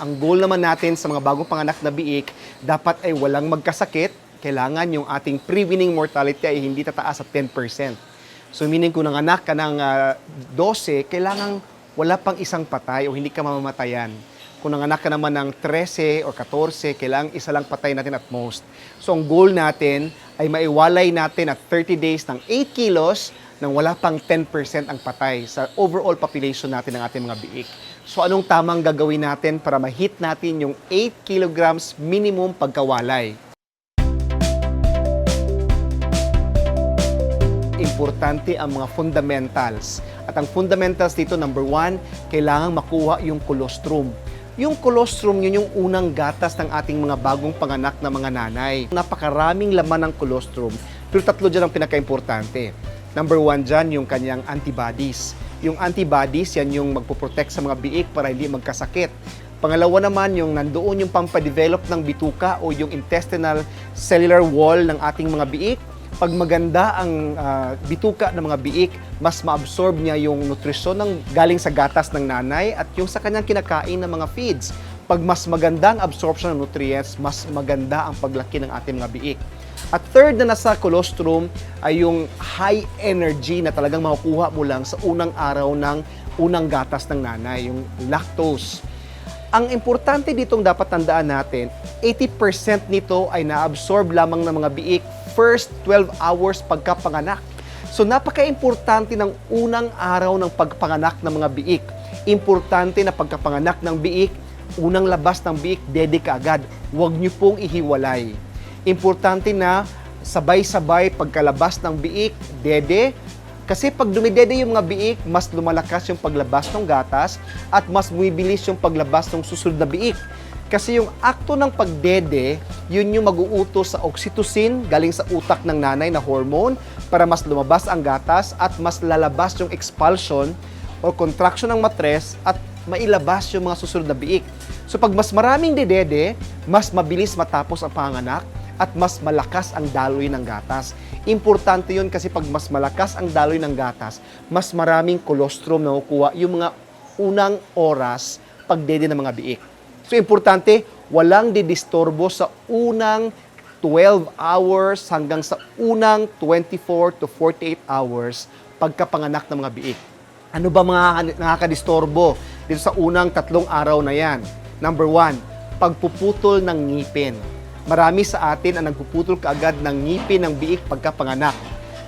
Ang goal naman natin sa mga bagong panganak na biik, dapat ay walang magkasakit. Kailangan yung ating pre-weaning mortality ay hindi tataas sa 10%. So meaning kung nanganak ka ng ah, 12, kailangan wala pang isang patay o hindi ka mamamatayan. Kung nanganak ka naman ng 13 o 14, kailangan isa lang patay natin at most. So ang goal natin ay maiwalay natin at 30 days ng 8 kilos nang wala pang 10% ang patay sa overall population natin ng ating mga biik. So anong tamang gagawin natin para ma-hit natin yung 8 kilograms minimum pagkawalay? importante ang mga fundamentals. At ang fundamentals dito, number one, kailangan makuha yung colostrum. Yung colostrum, yun yung unang gatas ng ating mga bagong panganak na mga nanay. Napakaraming laman ng colostrum, pero tatlo dyan ang pinaka-importante. Number one dyan, yung kanyang antibodies. Yung antibodies, yan yung magpoprotect sa mga biik para hindi magkasakit. Pangalawa naman, yung nandoon yung pampadevelop ng bituka o yung intestinal cellular wall ng ating mga biik pag maganda ang ah, bituka ng mga biik, mas ma-absorb niya yung nutrisyon ng galing sa gatas ng nanay at yung sa kanyang kinakain ng mga feeds. Pag mas maganda ang absorption ng nutrients, mas maganda ang paglaki ng ating mga biik. At third na nasa colostrum ay yung high energy na talagang makukuha mo lang sa unang araw ng unang gatas ng nanay, yung lactose. Ang importante ditong dapat tandaan natin, 80% nito ay naabsorb lamang ng mga biik first 12 hours pagkapanganak. So napaka-importante ng unang araw ng pagpanganak ng mga biik. Importante na pagkapanganak ng biik, unang labas ng biik, dede ka agad. Huwag niyo pong ihiwalay. Importante na sabay-sabay pagkalabas ng biik, dede, kasi pag dumidede yung mga biik, mas lumalakas yung paglabas ng gatas at mas bumibilis yung paglabas ng susunod na biik. Kasi yung akto ng pagdede, yun yung mag-uutos sa oxytocin galing sa utak ng nanay na hormone para mas lumabas ang gatas at mas lalabas yung expulsion o contraction ng matres at mailabas yung mga susunod na biik. So pag mas maraming dedede, mas mabilis matapos ang panganak at mas malakas ang daloy ng gatas. Importante yun kasi pag mas malakas ang daloy ng gatas, mas maraming colostrum na kukuha yung mga unang oras pagdede ng mga biik. So, importante, walang didistorbo sa unang 12 hours hanggang sa unang 24 to 48 hours pagkapanganak ng mga biik. Ano ba mga nakakadistorbo dito sa unang tatlong araw na yan? Number one, pagpuputol ng ngipin. Marami sa atin ang nagpuputol kaagad ng ngipin ng biik pagkapanganak.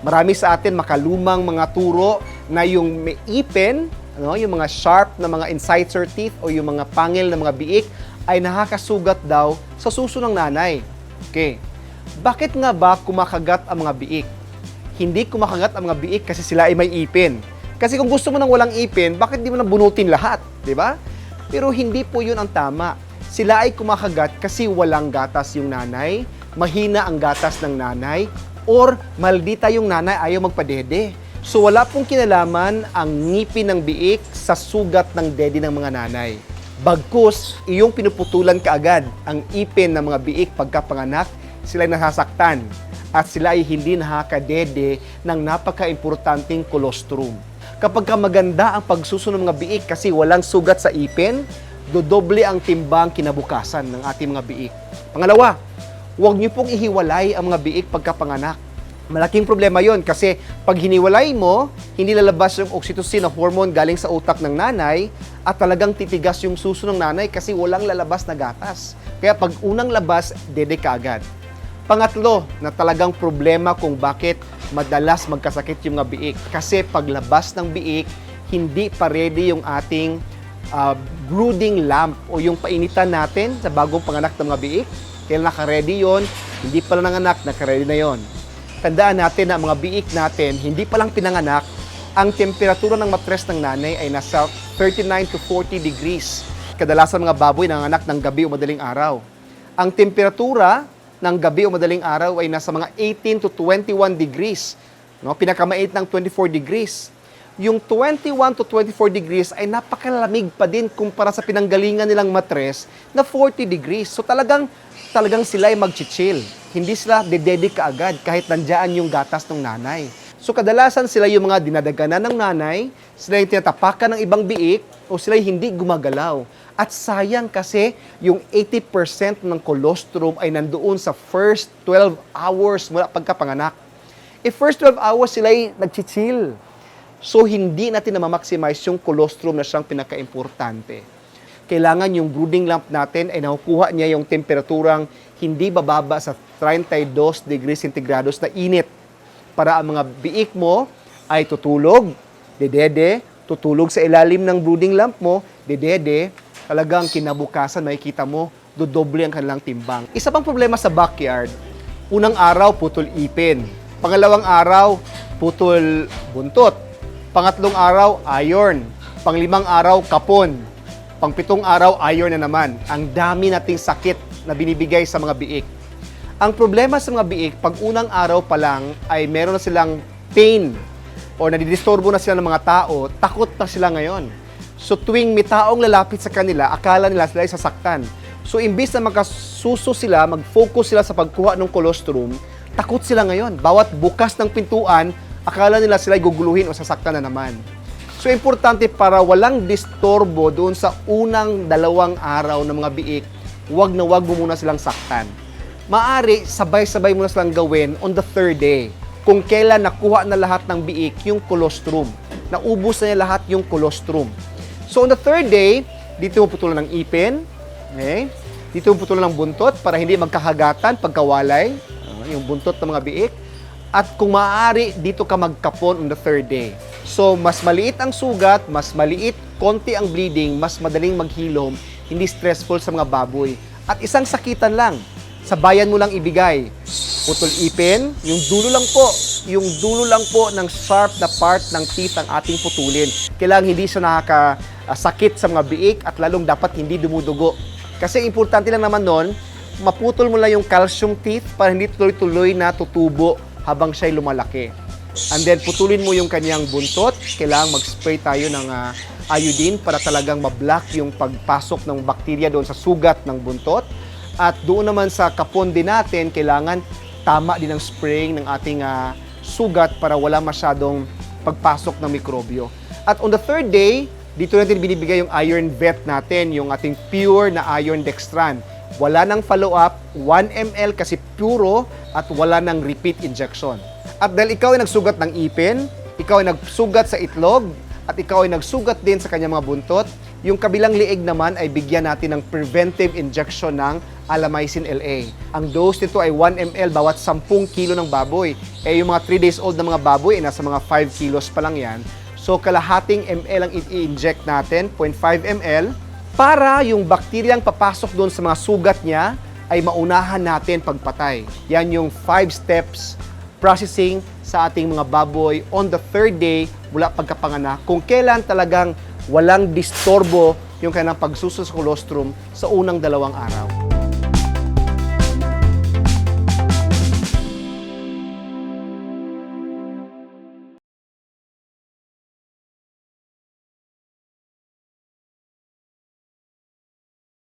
Marami sa atin makalumang mga turo na yung may ipin, ano, yung mga sharp na mga incisor teeth o yung mga pangil na mga biik ay nakakasugat daw sa suso ng nanay. Okay. Bakit nga ba kumakagat ang mga biik? Hindi kumakagat ang mga biik kasi sila ay may ipin. Kasi kung gusto mo nang walang ipin, bakit di mo nang bunutin lahat? Di ba? Pero hindi po yun ang tama. Sila ay kumakagat kasi walang gatas yung nanay, mahina ang gatas ng nanay, or maldita yung nanay ayaw magpadede. So wala pong kinalaman ang ngipin ng biik sa sugat ng dede ng mga nanay. Bagkus, iyong pinuputulan kaagad ang ipin ng mga biik pagkapanganak, sila ay nasasaktan at sila ay hindi nakakadede ng napaka-importanting colostrum. Kapag ka maganda ang pagsusunod ng mga biik kasi walang sugat sa ipin, dodoble ang timbang kinabukasan ng ating mga biik. Pangalawa, huwag niyo pong ihiwalay ang mga biik pagkapanganak. Malaking problema yon kasi pag hiniwalay mo, hindi lalabas yung oxytocin na hormone galing sa utak ng nanay at talagang titigas yung suso ng nanay kasi walang lalabas na gatas. Kaya pag unang labas, dede ka. Pangatlo, na talagang problema kung bakit madalas magkasakit yung mga biik. Kasi paglabas ng biik, hindi pa ready yung ating uh, brooding lamp o yung painitan natin sa bagong panganak ng mga biik. Kaya naka-ready yon, hindi pa lang nanganak, naka-ready na yon. Tandaan natin na ang mga biik natin, hindi pa lang pinanganak, ang temperatura ng matres ng nanay ay nasa 39 to 40 degrees. Kadalasan mga baboy nanganak ng gabi o madaling araw. Ang temperatura ng gabi o madaling araw ay nasa mga 18 to 21 degrees. No? Pinakamait ng 24 degrees. Yung 21 to 24 degrees ay napakalamig pa din kumpara sa pinanggalingan nilang matres na 40 degrees. So talagang talagang sila ay mag-chill. Hindi sila dedede kaagad kahit nandiyan yung gatas ng nanay. So kadalasan sila yung mga dinadaganan ng nanay, sila yung tinatapakan ng ibang biik, o sila yung hindi gumagalaw. At sayang kasi yung 80% ng colostrum ay nandoon sa first 12 hours mula pagkapanganak. Eh first 12 hours sila ay nagchichill. So hindi natin na ma-maximize yung colostrum na siyang pinaka-importante. Kailangan yung brooding lamp natin ay nakukuha niya yung temperaturang hindi bababa sa 32 degrees centigrados na init para ang mga biik mo ay tutulog, dedede, tutulog sa ilalim ng brooding lamp mo, dedede, talagang kinabukasan makikita mo, dodoble ang kanilang timbang. Isa pang problema sa backyard, unang araw putol ipin, pangalawang araw putol buntot, pangatlong araw iron, panglimang araw kapon, pangpitong araw iron na naman. Ang dami nating sakit na binibigay sa mga biik. Ang problema sa mga biik, pag unang araw pa lang ay meron na silang pain o nadidisturbo na sila ng mga tao, takot na sila ngayon. So tuwing may taong lalapit sa kanila, akala nila sila ay sasaktan. So imbis na magkasuso sila, mag-focus sila sa pagkuha ng colostrum, takot sila ngayon. Bawat bukas ng pintuan, akala nila sila ay guguluhin o sasaktan na naman. So importante para walang disturbo doon sa unang dalawang araw ng mga biik, wag na wag mo muna silang saktan maari sabay-sabay mo na silang gawin on the third day. Kung kailan nakuha na lahat ng biik yung colostrum. Naubos na niya lahat yung colostrum. So on the third day, dito mo putulan ng ipin. Okay? Dito mo putulan ng buntot para hindi magkahagatan pagkawalay. ah, yung buntot ng mga biik. At kung maaari, dito ka magkapon on the third day. So, mas maliit ang sugat, mas maliit, konti ang bleeding, mas madaling maghilom, hindi stressful sa mga baboy. At isang sakitan lang, sa bayan mo lang ibigay. Putol ipin, yung dulo lang po, yung dulo lang po ng sharp na part ng teeth ang ating putulin. Kailangan hindi siya nakakasakit sa mga biik at lalong dapat hindi dumudugo. Kasi importante lang naman nun, maputol mo lang yung calcium teeth para hindi tuloy-tuloy na tutubo habang siya'y lumalaki. And then putulin mo yung kanyang buntot, kailangan mag-spray tayo ng ah, iodine para talagang mablock yung pagpasok ng bakterya doon sa sugat ng buntot. At doon naman sa kapon din natin, kailangan tama din ang spraying ng ating ah, sugat para wala masyadong pagpasok ng mikrobyo. At on the third day, dito natin binibigay yung iron vet natin, yung ating pure na iron dextran. Wala nang follow-up, 1 ml kasi puro at wala nang repeat injection. At dahil ikaw ay nagsugat ng ipin, ikaw ay nagsugat sa itlog, at ikaw ay nagsugat din sa kanyang mga buntot, yung kabilang liig naman ay bigyan natin ng preventive injection ng Alamycin LA. Ang dose nito ay 1 ml bawat 10 kilo ng baboy. Eh yung mga 3 days old na mga baboy, eh, nasa mga 5 kilos pa lang yan. So kalahating ml ang i-inject natin, 0.5 ml, para yung bakteryang papasok doon sa mga sugat niya ay maunahan natin pagpatay. Yan yung 5 steps processing sa ating mga baboy on the third day mula pagkapanganak kung kailan talagang walang disturbo yung kanilang pagsuso sa colostrum sa unang dalawang araw.